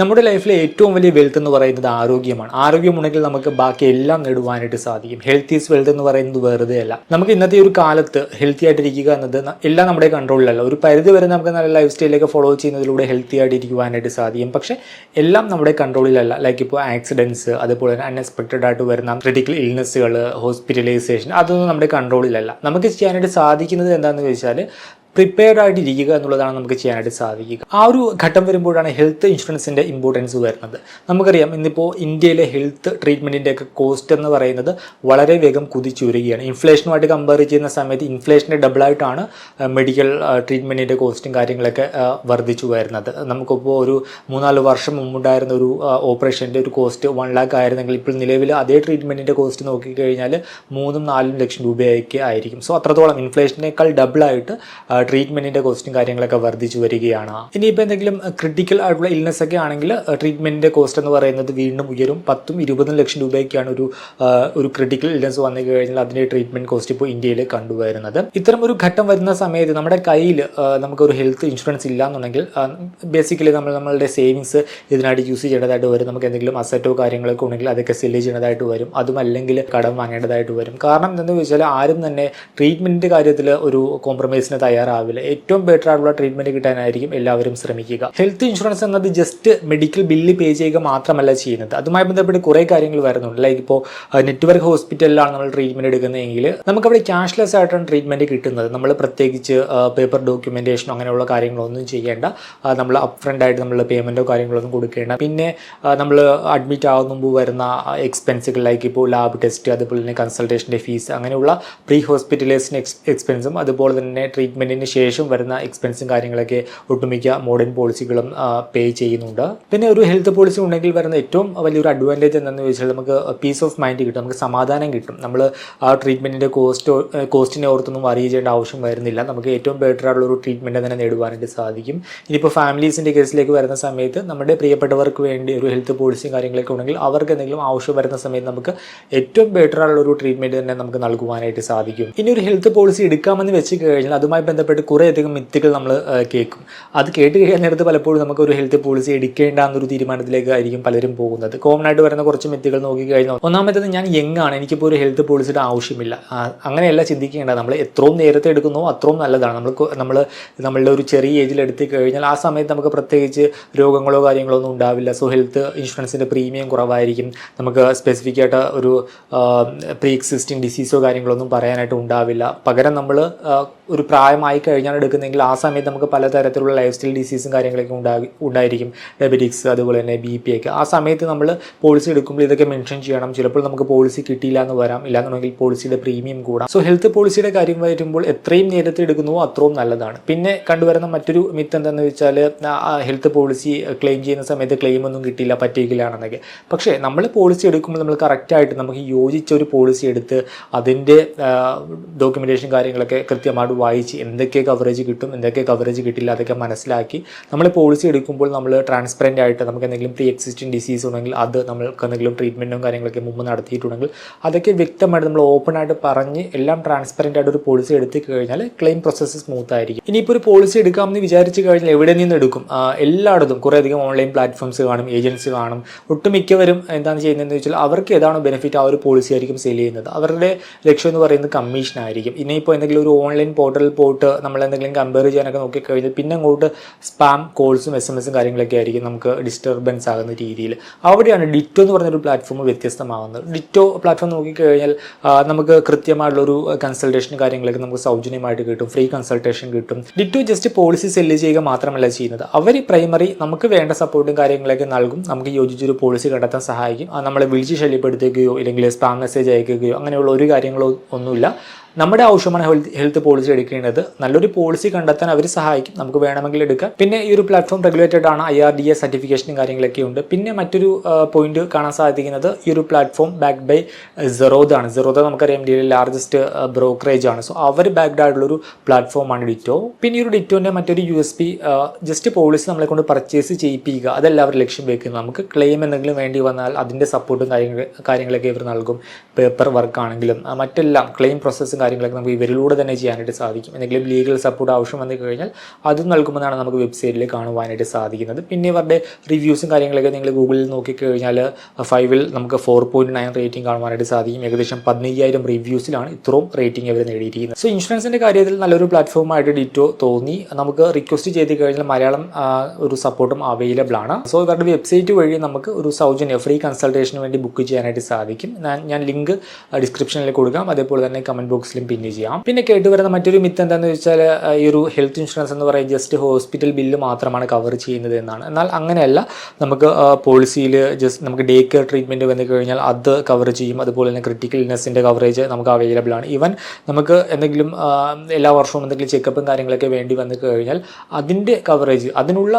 നമ്മുടെ ലൈഫിലെ ഏറ്റവും വലിയ വെൽത്ത് എന്ന് പറയുന്നത് ആരോഗ്യമാണ്. ആരോഗ്യമുണ്ടെങ്കിൽ നമുക്ക് ബാക്കി എല്ലാം നേടുവാനായിട്ട് സാധിക്കും. ഹെൽത്ത് ഈസ് വെൽത്ത് എന്ന് പറയുന്നത് വെറുതെ അല്ല. നമുക്ക് ഇന്നത്തെ ഒരു കാലത്ത് ഹെൽത്തി ആയിട്ടിരിക്കുക എന്നത് എല്ലാം നമ്മുടെ കൺട്രോളിലല്ല ഒരു പരിധി വരെ നമുക്ക് നല്ല ലൈഫ് സ്റ്റൈലൊക്കെ ഫോളോ ചെയ്യുന്നതിലൂടെ ഹെൽത്തി ആയിട്ട് ആയിട്ടിരിക്കുവാനായിട്ട് സാധിക്കും. പക്ഷേ എല്ലാം നമ്മുടെ കൺട്രോളിലല്ല ലൈക്ക് ഇപ്പോൾ ആക്സിഡൻസ് അതുപോലെ തന്നെ അൺഎക്സ്പെക്റ്റഡ് ആയിട്ട് വരുന്ന ക്രിട്ടിക്കൽ ഇൽനെസ്സുകൾ ഹോസ്പിറ്റലൈസേഷൻ അതൊന്നും നമ്മുടെ കൺട്രോളിലല്ല നമുക്ക് ചെയ്യാനായിട്ട് സാധിക്കുന്നത് എന്താണെന്ന് ചോദിച്ചാൽ പ്രിപ്പയർഡ് ആയിട്ട് ഇരിക്കുക എന്നുള്ളതാണ് നമുക്ക് ചെയ്യാനായിട്ട് സാധിക്കുക. ആ ഒരു ഘട്ടം വരുമ്പോഴാണ് ഹെൽത്ത് ഇൻഷുറൻസിന്റെ ഇമ്പോർട്ടൻസ് വരുന്നത്. നമുക്കറിയാം ഇന്നിപ്പോൾ ഇന്ത്യയിലെ ഹെൽത്ത് ട്രീറ്റ്മെന്റിന്റെ ഒക്കെ കോസ്റ്റ് എന്ന് പറയുന്നത് വളരെ വേഗം കുതിച്ചുയരുകയാണ്. ഇൻഫ്ലേഷനുമായിട്ട് കമ്പയർ ചെയ്യുന്ന സമയത്ത് ഇൻഫ്ലേഷന്റെ ഡബിളായിട്ടാണ് മെഡിക്കൽ ട്രീറ്റ്മെന്റിന്റെ കോസ്റ്റും കാര്യങ്ങളൊക്കെ വർദ്ധിച്ചു വരുന്നത്. നമുക്കിപ്പോൾ ഒരു മൂന്നാൽ വർഷം മുമ്പുണ്ടായിരുന്ന ഒരു ഓപ്പറേഷന്റെ ഒരു കോസ്റ്റ് വൺ ലാക്ക് ആയിരുന്നെങ്കിൽ ഇപ്പോൾ നിലവിൽ അതേ ട്രീറ്റ്മെന്റിന്റെ കോസ്റ്റ് നോക്കിക്കഴിഞ്ഞാൽ മൂന്നും നാലും ലക്ഷം രൂപയൊക്കെ ആയിരിക്കും. സോ അത്രത്തോളം ഇൻഫ്ലേഷനേക്കാൾ ഡബിളായിട്ട് ട്രീറ്റ്മെന്റിന്റെ കോസ്റ്റും കാര്യങ്ങളൊക്കെ വർദ്ധിച്ചു വരികയാണ്. ഇനിയിപ്പോൾ എന്തെങ്കിലും ക്രിട്ടിക്കൽ ആയിട്ടുള്ള ഇൽനെസ് ഒക്കെ ആണെങ്കിൽ ട്രീറ്റ്മെന്റിന്റെ കോസ്റ്റ് എന്ന് പറയുന്നത് വീണ്ടും ഉയരും. പത്തും ഇരുപതും ലക്ഷം രൂപയൊക്കെയാണ് ഒരു ഒരു ക്രിട്ടിക്കൽ ഇൽനെസ് വന്നു കഴിഞ്ഞാൽ അതിന്റെ ട്രീറ്റ്മെന്റ് കോസ്റ്റ് ഇപ്പോൾ ഇന്ത്യയിൽ കണ്ടുവരുന്നത്. ഇത്തരം ഒരു ഘട്ടം വരുന്ന സമയത്ത് നമ്മുടെ കയ്യിൽ നമുക്ക് ഒരു ഹെൽത്ത് ഇൻഷുറൻസ് ഇല്ല എന്നുണ്ടെങ്കിൽ ബേസിക്കലി നമ്മൾ നമ്മളുടെ സേവിങ്സ് ഇതിനായിട്ട് യൂസ് ചെയ്യേണ്ടതായിട്ട് വരും. നമുക്ക് എന്തെങ്കിലും അസറ്റോ കാര്യങ്ങളൊക്കെ ഉണ്ടെങ്കിൽ അതൊക്കെ സെല്ല് ചെയ്യേണ്ടതായിട്ട് വരും. അതും അല്ലെങ്കിൽ കടം വാങ്ങേണ്ടതായിട്ട് വരും. കാരണം എന്താണെന്ന് വെച്ചാൽ ആരും തന്നെ ട്രീറ്റ്മെന്റിന്റെ കാര്യത്തിൽ ഒരു കോംപ്രമൈസിന് തയ്യാറാവില്ല ഏറ്റവും ബെറ്റർ ആയിട്ടുള്ള ട്രീറ്റ്മെന്റ് കിട്ടാനായിരിക്കും എല്ലാവരും ശ്രമിക്കുക. ഹെൽത്ത് ഇൻഷുറൻസ് എന്നത് ജസ്റ്റ് മെഡിക്കൽ ബില്ല് പേ ചെയ്യുക മാത്രമല്ല ചെയ്യുന്നത്. അതുമായി ബന്ധപ്പെട്ട് കുറേ കാര്യങ്ങൾ വരുന്നുണ്ട്. ലൈക്ക് ഇപ്പോൾ നെറ്റ്വർക്ക് ഹോസ്പിറ്റലിലാണ് നമ്മൾ ട്രീറ്റ്മെന്റ് എടുക്കുന്നതെങ്കിൽ നമുക്കവിടെ ക്യാഷ്ലെസ് ആയിട്ടാണ് ട്രീറ്റ്മെന്റ് കിട്ടുന്നത്. നമ്മൾ പ്രത്യേകിച്ച് പേപ്പർ ഡോക്യുമെന്റേഷനോ അങ്ങനെയുള്ള കാര്യങ്ങളൊന്നും ചെയ്യേണ്ട. നമ്മൾ അപ് ഫ്രണ്ട് ആയിട്ട് നമ്മൾ പേയ്മെന്റോ കാര്യങ്ങളൊന്നും കൊടുക്കേണ്ട. പിന്നെ നമ്മൾ അഡ്മിറ്റ് ആകുന്ന മുമ്പ് വരുന്ന എക്സ്പെൻസുകൾ ലൈക്ക് ഇപ്പോൾ ലാബ് ടെസ്റ്റ് അതുപോലെ തന്നെ കൺസൾട്ടേഷന്റെ ഫീസ് അങ്ങനെയുള്ള പ്രീ ഹോസ്പിറ്റലൈസിന് എക്സ്പെൻസും അതുപോലെ തന്നെ ട്രീറ്റ്മെന്റിന് ശേഷം വരുന്ന എക്സ്പെൻസും കാര്യങ്ങളൊക്കെ ഒട്ടുമിക്ക മോഡേൺ പോളിസികളും പേ ചെയ്യുന്നുണ്ട്. പിന്നെ ഒരു ഹെൽത്ത് പോളിസി ഉണ്ടെങ്കിൽ വരുന്ന ഏറ്റവും വലിയൊരു അഡ്വാന്റേജ് എന്താണെന്ന് ചോദിച്ചാൽ നമുക്ക് പീസ് ഓഫ് മൈൻഡ് കിട്ടും. നമുക്ക് സമാധാനം കിട്ടും. നമ്മൾ ആ ട്രീറ്റ്മെന്റിന്റെ കോസ്റ്റ് കോസ്റ്റിനെ ഓർത്തൊന്നും വറി ചെയ്യേണ്ട ആവശ്യം വരുന്നില്ല. നമുക്ക് ഏറ്റവും ബെറ്റർ ആയിട്ടുള്ള ഒരു ട്രീറ്റ്മെന്റ് തന്നെ നേടുവാനായിട്ട് സാധിക്കും. ഇനിയിപ്പോൾ ഫാമിലീസിന്റെ കേസിലേക്ക് വരുന്ന സമയത്ത് നമ്മുടെ പ്രിയപ്പെട്ടവർക്ക് വേണ്ടി ഒരു ഹെൽത്ത് പോളിസിയും കാര്യങ്ങളൊക്കെ ഉണ്ടെങ്കിൽ അവർക്ക് എന്തെങ്കിലും ആവശ്യം വരുന്ന സമയത്ത് നമുക്ക് ഏറ്റവും ബെറ്റർ ആയിട്ടുള്ള ഒരു ട്രീറ്റ്മെന്റ് തന്നെ നമുക്ക് നൽകുവാനായിട്ട് സാധിക്കും. ഇനി ഒരു ഹെൽത്ത് പോളിസി എടുക്കാമെന്ന് വെച്ച് കഴിഞ്ഞാൽ അതുമായി ബന്ധപ്പെട്ട് കുറേയധികം മിത്തുകൾ നമ്മൾ കേൾക്കും. അത് കേട്ട് കഴിയുന്നിടത്ത് പലപ്പോഴും നമുക്ക് ഒരു ഹെൽത്ത് പോളിസി എടുക്കേണ്ട എന്നൊരു തീരുമാനത്തിലേക്ക് ആയിരിക്കും പലരും പോകുന്നത്. കോമൺ ആയിട്ട് വരുന്ന കുറച്ച് മിത്തുകൾ നോക്കിക്കഴിഞ്ഞാൽ ഒന്നാമത്തേത് ഞാൻ യങ് ആണ്. എനിക്കിപ്പോൾ ഒരു ഹെൽത്ത് പോളിസിയുടെ ആവശ്യമില്ല. അങ്ങനെയല്ല ചിന്തിക്കേണ്ട. നമ്മൾ എത്രയും നേരത്തെ എടുക്കുന്നോ അത്രയും നല്ലതാണ്. നമ്മൾ നമ്മൾ നമ്മളുടെ ഒരു ചെറിയ ഏജിൽ എടുത്തു കഴിഞ്ഞാൽ ആ സമയത്ത് നമുക്ക് പ്രത്യേകിച്ച് രോഗങ്ങളോ കാര്യങ്ങളോ ഒന്നും ഉണ്ടാവില്ല. സോ ഹെൽത്ത് ഇൻഷുറൻസിന്റെ പ്രീമിയം കുറവായിരിക്കും. നമുക്ക് സ്പെസിഫിക് ആയിട്ട് ഒരു പ്രീ എക്സിസ്റ്റിംഗ് ഡിസീസോ കാര്യങ്ങളോ ഒന്നും പറയാനായിട്ട് ഉണ്ടാവില്ല. പകരം നമ്മൾ ഒരു പ്രായമായി കഴിഞ്ഞാൽ എടുക്കുന്നതെങ്കിൽ ആ സമയത്ത് നമുക്ക് പലതരത്തിലുള്ള ലൈഫ് സ്റ്റൈൽ ഡിസീസും കാര്യങ്ങളൊക്കെ ഉണ്ടാകി ഉണ്ടായിരിക്കും. ഡയബറ്റിക്സ് അതുപോലെ തന്നെ ബി പി ഒക്കെ. ആ സമയത്ത് നമ്മൾ പോളിസി എടുക്കുമ്പോൾ ഇതൊക്കെ മെൻഷൻ ചെയ്യണം. ചിലപ്പോൾ നമുക്ക് പോളിസി കിട്ടിയില്ല എന്ന് വരാം. ഇല്ലാന്നുണ്ടെങ്കിൽ പോളിസിയുടെ പ്രീമിയം കൂടാം. സോ ഹെൽത്ത് പോളിസിയുടെ കാര്യം വരുമ്പോൾ എത്രയും നേരത്തെ എടുക്കുന്നുവോ അത്രയും നല്ലതാണ്. പിന്നെ കണ്ടുവരുന്ന മറ്റൊരു മിത്ത് എന്താണെന്ന് വെച്ചാൽ ഹെൽത്ത് പോളിസി ക്ലെയിം ചെയ്യുന്ന സമയത്ത് ക്ലെയിം ഒന്നും കിട്ടില്ല പറ്റിയില്ലാണെന്നൊക്കെ പക്ഷേ നമ്മൾ പോളിസി എടുക്കുമ്പോൾ നമ്മൾ കറക്റ്റായിട്ട് നമുക്ക് യോജിച്ച ഒരു പോളിസി എടുത്ത് അതിന്റെ ഡോക്യുമെന്റേഷൻ കാര്യങ്ങളൊക്കെ കൃത്യമായിട്ട് വായിച്ച് എന്തൊക്കെ കവറേജ് കിട്ടും എന്തൊക്കെ കവറേജ് കിട്ടില്ല അതൊക്കെ മനസ്സിലാക്കി നമ്മൾ പോളിസി എടുക്കുമ്പോൾ നമ്മൾ ട്രാൻസ്പെറന്റ് ആയിട്ട് നമുക്ക് എന്തെങ്കിലും പ്രീ എക്സിസ്റ്റിംഗ് ഡിസീസ് ഉണ്ടെങ്കിൽ അത് നമ്മൾക്ക് എന്തെങ്കിലും ട്രീറ്റ്മെന്റും കാര്യങ്ങളൊക്കെ മുമ്പ് നടത്തിയിട്ടുണ്ടെങ്കിൽ അതൊക്കെ വ്യക്തമായിട്ട് നമ്മൾ ഓപ്പൺ ആയിട്ട് പറഞ്ഞ് എല്ലാം ട്രാൻസ്പെറന്റ് ആയിട്ട് ഒരു പോളിസി എടുത്ത് കഴിഞ്ഞാൽ ക്ലെയിം പ്രോസസ്സ് സ്മൂത്ത് ആയിരിക്കും. ഇനിയിപ്പോൾ ഒരു പോളിസി എടുക്കാമെന്ന് വിചാരിച്ച് കഴിഞ്ഞാൽ എവിടെ നിന്ന് എടുക്കും? എല്ലായിടത്തും. കുറേയധികം ഓൺലൈൻ പ്ലാറ്റ്ഫോംസ് കാണും ഏജൻസി കാണും. ഒട്ടുമിക്കവരും എന്താണ് ചെയ്യുന്നതെന്ന് വെച്ചാൽ അവർക്ക് ഏതാണോ ബെനിഫിറ്റ് ആ ഒരു പോളിസി ആയിരിക്കും സെയിൽ ചെയ്യുന്നത്. അവരുടെ ലക്ഷ്യം എന്ന് പറയുന്നത് കമ്മീഷൻ ആയിരിക്കും. ഇനിയിപ്പോൾ എന്തെങ്കിലും ഒരു ഓൺലൈൻ പോർട്ടലിൽ പോയിട്ട് നമ്മൾ എന്തെങ്കിലും കമ്പയർ ചെയ്യാനൊക്കെ നോക്കിക്കഴിഞ്ഞാൽ പിന്നെ അങ്ങോട്ട് സ്പാം കോൾസും എസ് എം എസും കാര്യങ്ങളൊക്കെ ആയിരിക്കും നമുക്ക് ഡിസ്റ്റർബൻസ് ആകുന്ന രീതിയിൽ. അവിടെയാണ് ഡിറ്റോ എന്ന് പറഞ്ഞൊരു പ്ലാറ്റ്ഫോം വ്യത്യസ്തമാകുന്നത് ഡിറ്റോ പ്ലാറ്റ്ഫോം നോക്കിക്കഴിഞ്ഞാൽ നമുക്ക് കൃത്യമായിട്ടുള്ളൊരു കൺസൾട്ടേഷൻ കാര്യങ്ങളൊക്കെ നമുക്ക് സൗജന്യമായിട്ട് കിട്ടും. ഫ്രീ കൺസൾട്ടേഷൻ കിട്ടും. ഡിറ്റോ ജസ്റ്റ് പോളിസി സെല്ല് ചെയ്യുക മാത്രമല്ല ചെയ്യുന്നത്. അവർ പ്രൈമറി നമുക്ക് വേണ്ട സപ്പോർട്ടും കാര്യങ്ങളൊക്കെ നൽകും. നമുക്ക് യോജിച്ചൊരു പോളിസി കണ്ടെത്താൻ സഹായിക്കും. നമ്മളെ വിളിച്ച് ശല്യപ്പെടുത്തുകയോ ഇല്ലെങ്കിൽ സ്പാം മെസ്സേജ് അയക്കുകയോ അങ്ങനെയുള്ള ഒരു കാര്യങ്ങളോ ഒന്നുമില്ല. നമ്മുടെ ആവശ്യമാണ് ഹെൽത്ത് പോളിസി എടുക്കേണ്ടത്. നല്ലൊരു പോളിസി കണ്ടെത്താൻ അവർ സഹായിക്കും. നമുക്ക് വേണമെങ്കിൽ എടുക്കാം. പിന്നെ ഈ ഒരു പ്ലാറ്റ്ഫോം റെഗുലേറ്റഡ് ആണ്. ഐ ആർ ഡി എ സർട്ടിഫിക്കേഷനും കാര്യങ്ങളൊക്കെ ഉണ്ട്. പിന്നെ മറ്റൊരു പോയിന്റ് കാണാൻ സാധിക്കുന്നത് ഈ ഒരു പ്ലാറ്റ്ഫോം ബാക്ക് ബൈ സെറോദ ആണ്. സെറോദ നമുക്കറിയാം ഇന്ത്യയിലെ ലാർജസ്റ്റ് ബ്രോക്കറേജ് ആണ്. സോ അവർ ബാക്ക്ഡ് ആയിട്ടുള്ളൊരു പ്ലാറ്റ്ഫോമാണ് ഡിറ്റോ പിന്നെ ഈ ഒരു ഡിറ്റോന്റെ മറ്റൊരു U S P just policy നമ്മളെ കൊണ്ട് പർച്ചേസ് ചെയ്യിപ്പിക്കുക. അതല്ല അവർ ലക്ഷ്യം വെക്കുന്നത്. നമുക്ക് ക്ലെയിം എന്തെങ്കിലും വേണ്ടി വന്നാൽ അതിന്റെ സപ്പോർട്ടും കാര്യങ്ങൾ കാര്യങ്ങളൊക്കെ ഇവർ നൽകും. പേപ്പർ വർക്ക് ആണെങ്കിലും മറ്റെല്ലാം ക്ലെയിം പ്രോസസ്സും കാര്യങ്ങളൊക്കെ നമുക്ക് ഇവരിലൂടെ തന്നെ ചെയ്യാനായിട്ട് സാധിക്കും. എന്തെങ്കിലും ലീഗൽ സപ്പോർട്ട് ആവശ്യം വന്നു കഴിഞ്ഞാൽ അത് നൽകുമെന്നാണ് നമുക്ക് വെബ്സൈറ്റിൽ കാണുവാനായിട്ട് സാധിക്കുന്നത്. പിന്നെ ഇവരുടെ റിവ്യൂസും കാര്യങ്ങളൊക്കെ നിങ്ങൾ ഗൂഗിളിൽ നോക്കിക്കഴിഞ്ഞാൽ ഫൈവിൽ നമുക്ക് ഫോർ പോയിന്റ് നയൻ റേറ്റിംഗ് കാണുവാനായിട്ട് സാധിക്കും. ഏകദേശം പതിനയ്യായിരം റിവ്യൂസിലാണ് ഇത്രയും റേറ്റിംഗ് അവർ നേടിയിരിക്കുന്നത്. സോ ഇൻഷുറൻസിന്റെ കാര്യത്തിൽ നല്ലൊരു പ്ലാറ്റ്ഫോമായിട്ട് ഡിറ്റോ തോന്നി. നമുക്ക് റിക്വസ്റ്റ് ചെയ്ത് കഴിഞ്ഞാൽ മലയാളം ഒരു സപ്പോർട്ടും അവൈലബിൾ ആണ്. സോ ഇവരുടെ വെബ്സൈറ്റ് വഴി നമുക്ക് ഒരു സൗജന്യ ഫ്രീ കൺസൾട്ടേഷന് വേണ്ടി ബുക്ക് ചെയ്യാനായിട്ട് സാധിക്കും. ഞാൻ- ലിങ്ക് ഡിസ്ക്രിപ്ഷനിൽ കൊടുക്കാം. അതേപോലെ തന്നെ കമന്റ് ബോക്സിലും പിന്നെ ചെയ്യാം. പിന്നെ കേട്ടുവരുന്ന മറ്റൊരു മിത്ത് എന്താണെന്ന് വെച്ചാൽ ഈ ഒരു ഹെൽത്ത് ഇൻഷുറൻസ് എന്ന് പറയുന്നത് ജസ്റ്റ് ഹോസ്പിറ്റൽ ബില്ല് മാത്രമാണ് കവർ ചെയ്യുന്നത് എന്നാണ്. എന്നാൽ അങ്ങനെയല്ല നമുക്ക് പോളിസിയിൽ ജസ്റ്റ് നമുക്ക് ഡേ കെയർ ട്രീറ്റ്മെന്റ് വന്നു കഴിഞ്ഞാൽ അത് കവർ ചെയ്യും. അതുപോലെ തന്നെ ക്രിട്ടിക്കൽ ഇൽനെസ്സിന്റെ കവറേജ് നമുക്ക് അവൈലബിൾ ആണ്. ഈവൻ നമുക്ക് എന്തെങ്കിലും എല്ലാ വർഷവും എന്തെങ്കിലും ചെക്കപ്പും കാര്യങ്ങളൊക്കെ വേണ്ടി വന്നു കഴിഞ്ഞാൽ അതിന്റെ കവറേജ് അതിനുള്ള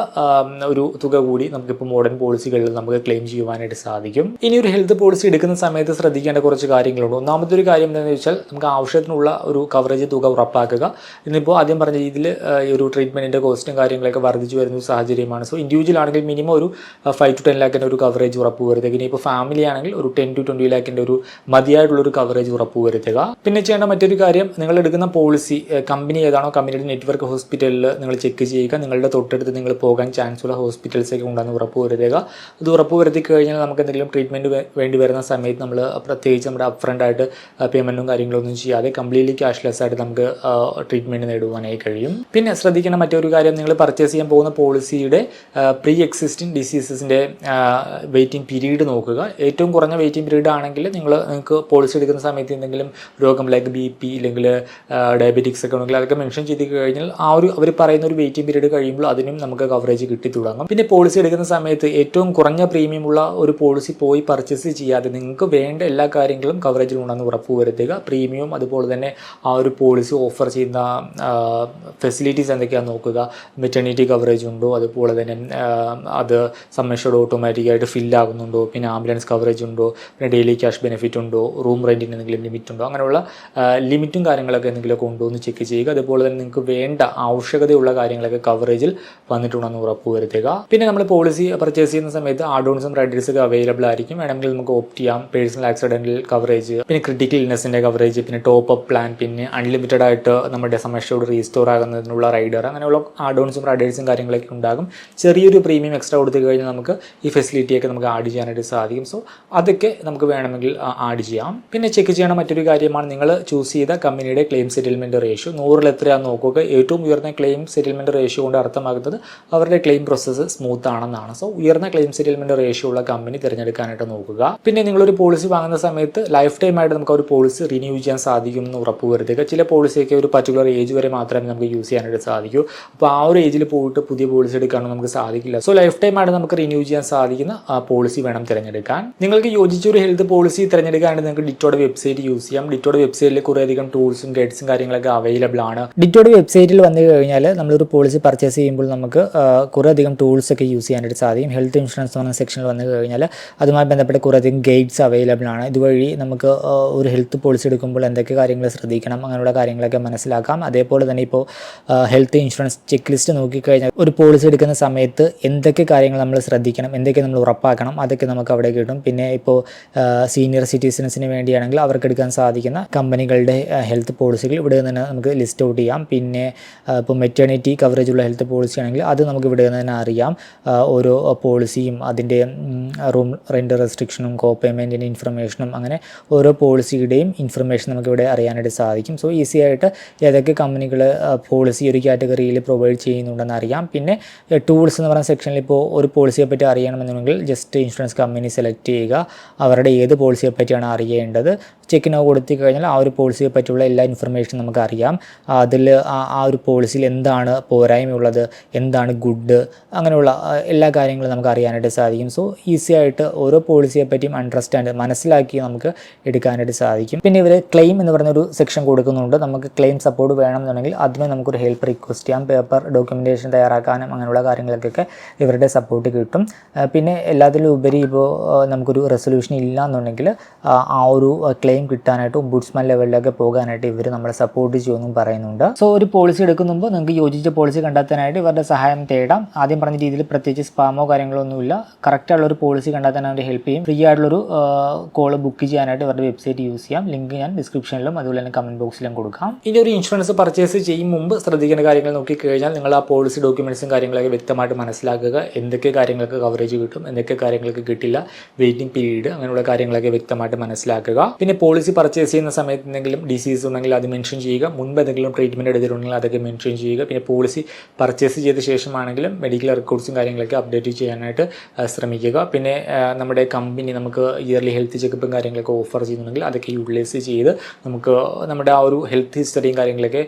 ഒരു തുക കൂടി നമുക്കിപ്പോൾ മോഡേൺ പോളിസികളിൽ നമുക്ക് ക്ലെയിം ചെയ്യുവാനായിട്ട് സാധിക്കും. ഇനി ഒരു ഹെൽത്ത് പോളിസി എടുക്കുന്ന സമയത്ത് ശ്രദ്ധിക്കേണ്ട കുറച്ച് കാര്യങ്ങളുണ്ട്. ഒന്നാമത്തെ ഒരു കാര്യം എന്താണെന്ന് വെച്ചാൽ നമുക്ക് ആവശ്യത്തിനുള്ള ഒരു കവറേജ് തുക ഉറപ്പാക്കുക. ഇന്നിപ്പോൾ ആദ്യം പറഞ്ഞ രീതിയിൽ ഈ ഒരു ട്രീറ്റ്മെന്റിന്റെ കോസ്റ്റും കാര്യങ്ങളൊക്കെ വർദ്ധിച്ചു വരുന്ന സാഹചര്യമാണ്. സോ ഇൻഡിവിജ്വൽ ആണെങ്കിൽ മിനിമം ഒരു ഫൈവ് ടു ടെൻ ലാക്കിന്റെ ഒരു കവറേജ് ഉറപ്പ് വരുത്തുക. ഇനി ഇപ്പോൾ ഫാമിലി ആണെങ്കിൽ ഒരു ടെൻ ടു ട്വന്റി ലാക്കിന്റെ ഒരു മതിയായിട്ടുള്ളൊരു കവറേജ് ഉറപ്പ് വരുത്തുക. പിന്നെ ചെയ്യേണ്ട മറ്റൊരു കാര്യം നിങ്ങൾ എടുക്കുന്ന പോളിസി കമ്പനി ഏതാണോ കമ്പനിയുടെ നെറ്റ്വർക്ക് ഹോസ്പിറ്റലിൽ നിങ്ങൾ ചെക്ക് ചെയ്യുക. നിങ്ങളുടെ തൊട്ടടുത്ത് നിങ്ങൾ പോകാൻ ചാൻസ് ഉള്ള ഹോസ്പിറ്റൽസ് ഒക്കെ ഉണ്ടെന്ന് ഉറപ്പ് വരുത്തുക. അത് ഉറപ്പ് വരുത്തി കഴിഞ്ഞാൽ നമുക്ക് എന്തെങ്കിലും ട്രീറ്റ്മെന്റ് വേണ്ടി വരുന്ന സമയത്ത് നമ്മൾ പ്രത്യേകിച്ച് നമ്മുടെ അപ്രണ്ടായിട്ട് പേയ്മെന്റും കാര്യങ്ങളൊന്നും ചെയ്യാതെ കംപ്ലീറ്റ്ലി ക്യാഷ്ലെസ് ആയിട്ട് നമുക്ക് ട്രീറ്റ്മെന്റ് നേടുവാനായി കഴിയും. പിന്നെ ശ്രദ്ധിക്കേണ്ട മറ്റൊരു കാര്യം നിങ്ങൾ പർച്ചേസ് ചെയ്യാൻ പോകുന്ന പോളിസിയുടെ പ്രീ എക്സിസ്റ്റിംഗ് ഡിസീസസിന്റെ വെയിറ്റിംഗ് പീരീഡ് നോക്കുക. ഏറ്റവും കുറഞ്ഞ വെയിറ്റിംഗ് പീരീഡ് ആണെങ്കിൽ നിങ്ങൾ നിങ്ങൾക്ക് പോളിസി എടുക്കുന്ന സമയത്ത് എന്തെങ്കിലും രോഗം ലൈക്ക് ബി പി ഇല്ലെങ്കിൽ ഡയബറ്റിക്സ് ഒക്കെ ഉണ്ടെങ്കിൽ അതൊക്കെ മെൻഷൻ ചെയ്ത് കഴിഞ്ഞാൽ ആ ഒരു അവർ പറയുന്ന ഒരു വെയിറ്റിംഗ് പീരീഡ് കഴിയുമ്പോൾ അതിനും നമുക്ക് കവറേജ് കിട്ടി തുടങ്ങും. പിന്നെ പോളിസി എടുക്കുന്ന സമയത്ത് ഏറ്റവും കുറഞ്ഞ പ്രീമിയം ഉള്ള ഒരു പോളിസി പോയി പർച്ചേസ് ചെയ്യാതെ നിങ്ങൾക്ക് വേണ്ട എല്ലാ കാര്യങ്ങളും കവറേജിൽ ഉണ്ടെന്ന് ഉറപ്പ് വരുത്തുക. പ്രീമിയം അതുപോലെ തന്നെ ആ ഒരു പോളിസി ഓഫർ ചെയ്യുന്ന ഫെസിലിറ്റീസ് എന്തൊക്കെയാണ് നോക്കുക. മെറ്റേണിറ്റി കവറേജ് ഉണ്ടോ? അതുപോലെ തന്നെ അത് സമ്മേഷോട് ഓട്ടോമാറ്റിക്കായിട്ട് ഫിൽ ആകുന്നുണ്ടോ? പിന്നെ ആംബുലൻസ് കവറേജ് ഉണ്ടോ? പിന്നെ ഡെയിലി ക്യാഷ് ബെനിഫിറ്റ് ഉണ്ടോ? റൂം റെന്റിന് എന്തെങ്കിലും ലിമിറ്റ് ഉണ്ടോ? അങ്ങനെയുള്ള ലിമിറ്റും കാര്യങ്ങളൊക്കെ എന്തെങ്കിലുമൊക്കെ ഉണ്ടോ എന്ന് ചെക്ക് ചെയ്യുക. അതുപോലെ തന്നെ നിങ്ങൾക്ക് വേണ്ട ആവശ്യകതയുള്ള കാര്യങ്ങളൊക്കെ കവറേജിൽ വന്നിട്ടുണ്ടെന്ന് ഉറപ്പ് വരുത്തുക. പിന്നെ നമ്മൾ പോളിസി പർച്ചേസ് ചെയ്യുന്ന സമയത്ത് ആഡോൺസും റൈഡേഴ്സ് ഒക്കെ അവൈലബിൾ ആയിരിക്കും. വേണമെങ്കിൽ നമുക്ക് ഓപ്റ്റ് ചെയ്യാം. പേഴ്സണൽ ആക്സിഡന്റൽ കവറേജ് പിന്നെ ക്രിട്ടിക്കൽ ഇൽനെസ്സിന്റെ കവറേജ് പിന്നെ ടോപ്പ് അപ്പ് പ്ലാൻ പിന്നെ അൺലിമിറ്റഡ് ആയിട്ട് നമ്മുടെ സമയത്തോട് റീസ്റ്റോർ ആകുന്നതിനുള്ള റൈഡർ അങ്ങനെയുള്ള ആഡോൺസും റൈഡേഴ്സും കാര്യങ്ങളൊക്കെ ഉണ്ടാകും. ചെറിയൊരു പ്രീമിയം എക്സ്ട്രാ കൊടുത്തു കഴിഞ്ഞാൽ നമുക്ക് ഈ ഫെസിലിറ്റിയൊക്കെ നമുക്ക് ആഡ് ചെയ്യാനായിട്ട് സാധിക്കും. സോ അതൊക്കെ നമുക്ക് വേണമെങ്കിൽ ആഡ് ചെയ്യാം. പിന്നെ ചെക്ക് ചെയ്യണ മറ്റൊരു കാര്യമാണ് നിങ്ങൾ ചൂസ് ചെയ്ത കമ്പനിയുടെ ക്ലെയിം സെറ്റിൽമെന്റ് റേഷ്യോ നൂറിൽ എത്രയാണെന്ന് നോക്കുക. ഏറ്റവും ഉയർന്ന ക്ലെയിം സെറ്റിൽമെന്റ് റേഷ്യോ കൊണ്ട് അർത്ഥമാക്കുന്നത് അവരുടെ ക്ലെയിം പ്രോസസ്സ് സ്മൂത്ത് ആണെന്നാണ്. സോ ഉയർന്ന ക്ലെയിം സെറ്റിൽമെന്റ് റേഷ്യോ ഉള്ള കമ്പനി തിരഞ്ഞെടുക്കാനായിട്ട് നോക്കുക. പിന്നെ നിങ്ങളൊരു പോളിസി വാങ്ങുന്ന സമയത്ത് ലൈഫ് ടൈം ആയിട്ട് നമുക്ക് ആ ഒരു പോളിസി റിന്യൂ ചെയ്യാൻ സാധിക്കും. എന്ന് ഉറപ്പ് വരുത്തുക ചില പോളിസിയൊക്കെ ഒരു പർട്ടിക്കുലർ ഏജ് വരെ മാത്രമേ നമുക്ക് യൂസ് ചെയ്യാനായിട്ട് സാധിക്കൂ. അപ്പോൾ ആ ഒരു ഏജിൽ പോയിട്ട് പുതിയ പോളിസി എടുക്കാനൊന്നും നമുക്ക് സാധിക്കില്ല. സോ ലൈഫ് ടൈം ആയിട്ട് നമുക്ക് റിന്യൂ ചെയ്യാൻ സാധിക്കുന്ന പോളിസി വേണം തിരഞ്ഞെടുക്കാൻ. നിങ്ങൾക്ക് യോജിച്ച ഒരു ഹെൽത്ത് പോളിസി തിരഞ്ഞെടുക്കാനായിട്ട് നിങ്ങൾക്ക് ഡിറ്റോയുടെ വെബ്സൈറ്റ് യൂസ് ചെയ്യാം. ഡിറ്റോയുടെ വെബ്സൈറ്റിൽ കുറേയധികം ടൂൾസും ഗൈഡ്സും കാര്യങ്ങളൊക്കെ അവൈലബിൾ ആണ്. ഡിറ്റോയുടെ വെബ്സൈറ്റിൽ വന്നു കഴിഞ്ഞാൽ നമ്മളൊരു പോളിസി പർച്ചേസ് ചെയ്യുമ്പോൾ നമുക്ക് കുറേയധികം ടൂൾസ് ഒക്കെ യൂസ് ചെയ്യാനായിട്ട് സാധിക്കും. ഹെൽത്ത് ഇൻഷുറൻസ് എന്ന് പറഞ്ഞ സെക്ഷനിൽ വന്നു കഴിഞ്ഞാൽ അതുമായി ബന്ധപ്പെട്ട കുറേയധികം ഗൈഡ്സ് അവൈലബിൾ ആണ്. ഇതുവഴി നമുക്ക് ഒരു ഹെൽത്ത് പോളിസി എടുക്കുമ്പോൾ എന്തൊക്കെ കാര്യങ്ങൾ ശ്രദ്ധിക്കണം അങ്ങനെയുള്ള കാര്യങ്ങളൊക്കെ മനസ്സിലാക്കാം. അതേപോലെ തന്നെ ഇപ്പോൾ ഹെൽത്ത് ഇൻഷുറൻസ് ചെക്ക് ലിസ്റ്റ് നോക്കിക്കഴിഞ്ഞാൽ ഒരു പോളിസി എടുക്കുന്ന സമയത്ത് എന്തൊക്കെ കാര്യങ്ങൾ നമ്മൾ ശ്രദ്ധിക്കണം എന്തൊക്കെ നമ്മൾ ഉറപ്പാക്കണം അതൊക്കെ നമുക്ക് അവിടെ കിട്ടും. പിന്നെ ഇപ്പോൾ സീനിയർ സിറ്റിസൺസിന് വേണ്ടിയാണെങ്കിൽ അവർക്ക് എടുക്കാൻ സാധിക്കുന്ന കമ്പനികളുടെ ഹെൽത്ത് പോളിസികൾ ഇവിടെ നിന്ന് നമുക്ക് ലിസ്റ്റ് ഔട്ട് ചെയ്യാം. പിന്നെ ഇപ്പോൾ മെറ്റേണിറ്റി കവറേജ് ഉള്ള ഹെൽത്ത് പോളിസി ആണെങ്കിൽ അത് നമുക്ക് ഇവിടെ നിന്ന് തന്നെ അറിയാം. ഓരോ പോളിസിയും അതിന്റെ റൂം റെന്റ് റെസ്ട്രിക്ഷനും കോ പേയ്മെന്റിന്റെ ഇൻഫർമേഷനും അങ്ങനെ ഓരോ പോളിസിയുടെയും ഇൻഫർമേഷൻ നമുക്ക് ഇവിടെ അറിയാനായിട്ട് സാധിക്കും. സോ ഈസി ആയിട്ട് ഏതൊക്കെ കമ്പനികൾ പോളിസി ഒരു കാറ്റഗറിയിൽ പ്രൊവൈഡ് ചെയ്യുന്നുണ്ടെന്ന് അറിയാം. പിന്നെ ടൂൾസ് എന്ന് പറയുന്ന സെക്ഷനിൽ ഇപ്പോൾ ഒരു പോളിസിയെ പറ്റി അറിയണമെന്നുണ്ടെങ്കിൽ ജസ്റ്റ് ഇൻഷുറൻസ് കമ്പനി സെലക്ട് ചെയ്യുക. അവരുടെ ഏത് പോളിസിയെ പറ്റിയാണ് അറിയേണ്ടത്? ചെക്ക് നോ കൊടുത്തു കഴിഞ്ഞാൽ ആ ഒരു പോളിസിയെ പറ്റിയുള്ള എല്ലാ ഇൻഫർമേഷൻ നമുക്ക് അറിയാം അതിൽ ആ ഒരു പോളിസിയിൽ എന്താണ് പോരായ്മയുള്ളത് എന്താണ് ഗുഡ് അങ്ങനെയുള്ള എല്ലാ കാര്യങ്ങളും നമുക്ക് അറിയാനായിട്ട് സാധിക്കും. സോ ഈസി ആയിട്ട് ഓരോ പോളിസിയെ പറ്റിയും അണ്ടർസ്റ്റാൻഡ് മനസ്സിലാക്കി നമുക്ക് എടുക്കാനായിട്ട് സാധിക്കും. പിന്നെ ഇവർ ക്ലെയിം എന്ന് പറഞ്ഞൊരു സെക്ഷൻ കൊടുക്കുന്നുണ്ട്. നമുക്ക് ക്ലെയിം സപ്പോർട്ട് വേണമെന്നുണ്ടെങ്കിൽ അതിന് നമുക്കൊരു ഹെൽപ്പ് റിക്വസ്റ്റ് ചെയ്യാം. പേപ്പർ ഡോക്യുമെന്റേഷൻ തയ്യാറാക്കാനും അങ്ങനെയുള്ള കാര്യങ്ങൾക്കൊക്കെ ഇവരുടെ സപ്പോർട്ട് കിട്ടും. പിന്നെ എല്ലാത്തിലും ഉപരി ഇപ്പോൾ നമുക്കൊരു റെസൊല്യൂഷൻ ഇല്ല എന്നുണ്ടെങ്കിൽ ആ ഒരു ക്ലെയിം ക്ലെയിം കിട്ടാനായിട്ട് ഒമ്പുഡ്സ്മാൻ ലെവലിലൊക്കെ പോകാനായിട്ട് ഇവർ നമ്മളെ സപ്പോർട്ട് ചെയ്യുമെന്നും പറയുന്നുണ്ട്. സോ ഒരു പോളിസി എടുക്കുമ്പോൾ നിങ്ങൾക്ക് യോജിച്ച പോളിസി കണ്ടെത്താനായിട്ട് ഇവരുടെ സഹായം തേടാം. ആദ്യം പറഞ്ഞ രീതിയിൽ പ്രത്യേകിച്ച് സ്പാമോ കാര്യങ്ങളോ ഒന്നുമില്ല കറക്റ്റ് ഉള്ള ഒരു പോളിസി കണ്ടെത്താനായിട്ട് ഹെൽപ്പ് ചെയ്യും. ഫ്രീ ആയിട്ടുള്ളൊരു കോൾ ബുക്ക് ചെയ്യാനായിട്ട് ഇവരുടെ വെബ്സൈറ്റ് യൂസ് ചെയ്യാം. ലിങ്ക് ഞാൻ ഡിസ്ക്രിപ്ഷനിലും അതുപോലെ തന്നെ കമന്റ് ബോക്സിലും കൊടുക്കാം. ഇനി ഒരു ഇൻഷുറൻസ് പർച്ചേസ് ചെയ്യും മുമ്പ് ശ്രദ്ധിക്കേണ്ട കാര്യങ്ങൾ നോക്കി കഴിഞ്ഞാൽ നിങ്ങൾ ആ പോളിസി ഡോക്യുമെന്റ്സും കാര്യങ്ങളൊക്കെ വ്യക്തമായിട്ട് മനസ്സിലാക്കുക. എന്തൊക്കെ കാര്യങ്ങൾക്ക് കവറേജ് കിട്ടും എന്തൊക്കെ കാര്യങ്ങൾക്ക് കിട്ടില്ല വെയിറ്റിംഗ് പീരീഡ് അങ്ങനെയുള്ള കാര്യങ്ങളൊക്കെ വ്യക്തമായിട്ട് മനസ്സിലാക്കുക. പിന്നെ പോളിസി പർച്ചേസ് ചെയ്യുന്ന സമയത്ത് എന്തെങ്കിലും ഡിസീസ് ഉണ്ടെങ്കിൽ അത് മെൻഷൻ ചെയ്യുക. മുൻപ് എന്തെങ്കിലും ട്രീറ്റ്മെന്റ് എടുത്തിട്ടുണ്ടെങ്കിൽ അതൊക്കെ മെൻഷൻ ചെയ്യുക. പിന്നെ പോളിസി പർച്ചേസ് ചെയ്ത ശേഷമാണെങ്കിലും മെഡിക്കൽ റെക്കോർഡ്സും കാര്യങ്ങളൊക്കെ അപ്ഡേറ്റ് ചെയ്യാനായിട്ട് ശ്രമിക്കുക. പിന്നെ നമ്മുടെ കമ്പനി നമുക്ക് ഇയർലി ഹെൽത്ത് ചെക്കപ്പും കാര്യങ്ങളൊക്കെ ഓഫർ ചെയ്യുന്നുണ്ടെങ്കിൽ അതൊക്കെ യൂട്ടിലൈസ് ചെയ്ത് നമുക്ക് നമ്മുടെ ആ ഒരു ഹെൽത്ത് ഹിസ്റ്ററിയും കാര്യങ്ങളൊക്കെ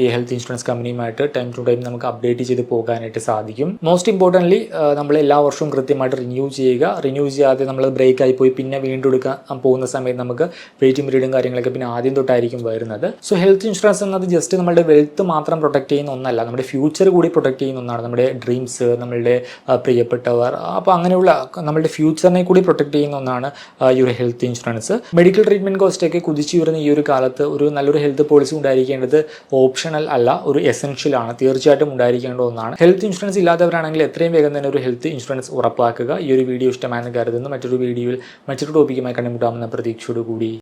ഈ ഹെൽത്ത് ഇൻഷുറൻസ് കമ്പനിയുമായിട്ട് ടൈം ടു ടൈം നമുക്ക് അപ്ഡേറ്റ് ചെയ്ത് പോകാനായിട്ട് സാധിക്കും. മോസ്റ്റ് ഇമ്പോർട്ടന്റ്ലി നമ്മൾ എല്ലാ വർഷവും കൃത്യമായിട്ട് റിന്യൂ ചെയ്യുക. റിന്യൂ ചെയ്യാതെ നമ്മൾ ബ്രേക്ക് ആയി പോയി. പിന്നെ വീണ്ടും എടുക്കാൻ പോകുന്ന സമയത്ത് നമുക്ക് വെയിറ്റിംഗ് പീരീഡും കാര്യങ്ങളൊക്കെ പിന്നെ ആദ്യം തൊട്ടായിരിക്കും വരുന്നത്. സോ ഹെൽത്ത് ഇൻഷുറൻസ് എന്നത് ജസ്റ്റ് നമ്മുടെ വെൽത്ത് മാത്രം പ്രൊട്ടക്ട് ചെയ്യുന്ന ഒന്നല്ല. നമ്മുടെ ഫ്യൂച്ചർ കൂടി പ്രൊട്ടക്ട് ചെയ്യുന്ന ഒന്നാണ്. നമ്മുടെ ഡ്രീംസ് നമ്മളുടെ പ്രിയപ്പെട്ടവർ അപ്പോൾ അങ്ങനെയുള്ള നമ്മുടെ ഫ്യൂച്ചറിനെ കൂടി പ്രൊട്ടക്ട് ചെയ്യുന്ന ഒന്നാണ് ഈ ഒരു ഹെൽത്ത് ഇൻഷുറൻസ് മെഡിക്കൽ ട്രീറ്റ്മെന്റ് കോസ്റ്റൊക്കെ കുതിച്ചു വരുന്ന ഈ ഒരു കാലത്ത് ഒരു നല്ലൊരു ഹെൽത്ത് പോളിസി ഉണ്ടായിരിക്കേണ്ടത് ഓപ്ഷണൽ അല്ല ഒരു എസെൻഷ്യൽ ആണ്. തീർച്ചയായിട്ടും ഉണ്ടായിരിക്കേണ്ട ഒന്നാണ്. ഹെൽത്ത് ഇൻഷുറൻസ് ഇല്ലാത്തവരാണെങ്കിൽ എത്രയും വേഗം തന്നെ ഒരു ഹെൽത്ത് ഇൻഷുറൻസ് ഉറപ്പാക്കുക. ഈ ഒരു വീഡിയോ ഇഷ്ടമായെന്ന് കരുതുന്നു. മറ്റൊരു വീഡിയോയിൽ മറ്റൊരു ടോപ്പിക്കുമായി കണ്ടുമുട്ടാമെന്ന പ്രതീക്ഷയോടുകൂടി.